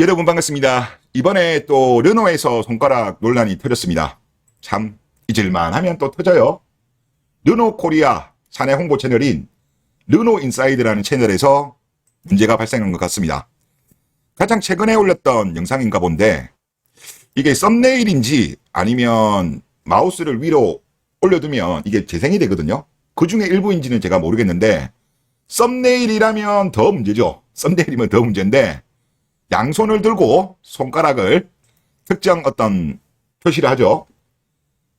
여러분 반갑습니다. 이번에 또 르노에서 손가락 논란이 터졌습니다. 참 잊을만 하면 또 터져요. 르노 코리아 사내 홍보 채널인 르노 인사이드라는 채널에서 문제가 발생한 것 같습니다. 가장 최근에 올렸던 영상인가 본데 이게 썸네일인지 아니면 마우스를 위로 올려두면 이게 재생이 되거든요. 그 중에 일부인지는 제가 모르겠는데 썸네일이라면 더 문제죠. 썸네일이면 더 문제인데 양손을 들고 손가락을 특정 어떤 표시를 하죠.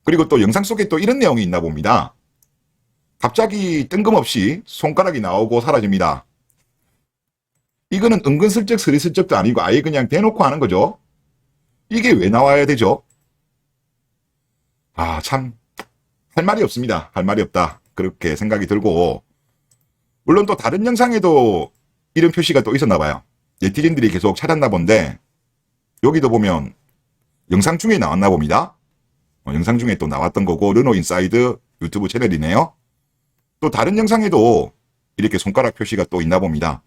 그리고 또 영상 속에 또 이런 내용이 있나 봅니다. 갑자기 뜬금없이 손가락이 나오고 사라집니다. 이거는 은근슬쩍 스리슬쩍도 아니고 아예 그냥 대놓고 하는 거죠. 이게 왜 나와야 되죠? 아, 참, 할 말이 없습니다. 할 말이 없다. 그렇게 생각이 들고, 물론 또 다른 영상에도 이런 표시가 또 있었나 봐요. 네티즌들이 계속 찾았나 본데, 여기도 보면 영상 중에 나왔나 봅니다. 어, 영상 중에 또 나왔던 거고, 르노 인사이드 유튜브 채널이네요. 또 다른 영상에도 이렇게 손가락 표시가 또 있나 봅니다.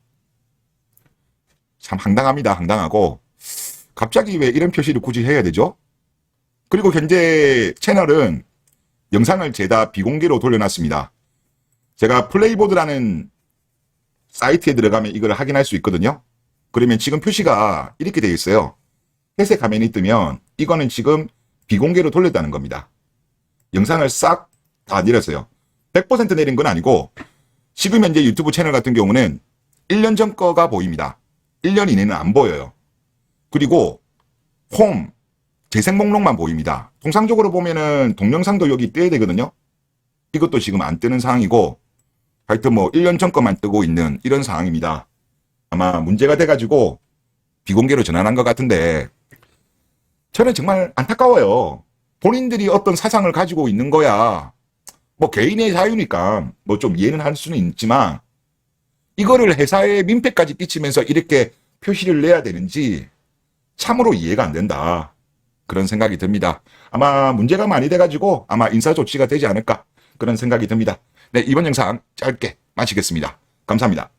참 황당합니다. 황당하고, 갑자기 왜 이런 표시를 굳이 해야 되죠? 그리고 현재 채널은 영상을 죄다 비공개로 돌려놨습니다. 제가 플레이보드라는 사이트에 들어가면 이걸 확인할 수 있거든요. 그러면 지금 표시가 이렇게 되어 있어요. 회색 화면이 뜨면 이거는 지금 비공개로 돌렸다는 겁니다. 영상을 싹 다 내렸어요. 100% 내린 건 아니고 지금 현재 유튜브 채널 같은 경우는 1년 전 거가 보입니다. 1년 이내는 안 보여요. 그리고 홈 재생 목록만 보입니다. 통상적으로 보면은 동영상도 여기 떼야 되거든요. 이것도 지금 안 뜨는 상황이고 하여튼 뭐 1년 전 거만 뜨고 있는 이런 상황입니다. 아마 문제가 돼가지고 비공개로 전환한 것 같은데 저는 정말 안타까워요. 본인들이 어떤 사상을 가지고 있는 거야. 뭐 개인의 자유니까 뭐 좀 이해는 할 수는 있지만 이거를 회사에 민폐까지 끼치면서 이렇게 표시를 내야 되는지 참으로 이해가 안 된다. 그런 생각이 듭니다. 아마 문제가 많이 돼가지고 아마 인사 조치가 되지 않을까 그런 생각이 듭니다. 네, 이번 영상 짧게 마치겠습니다. 감사합니다.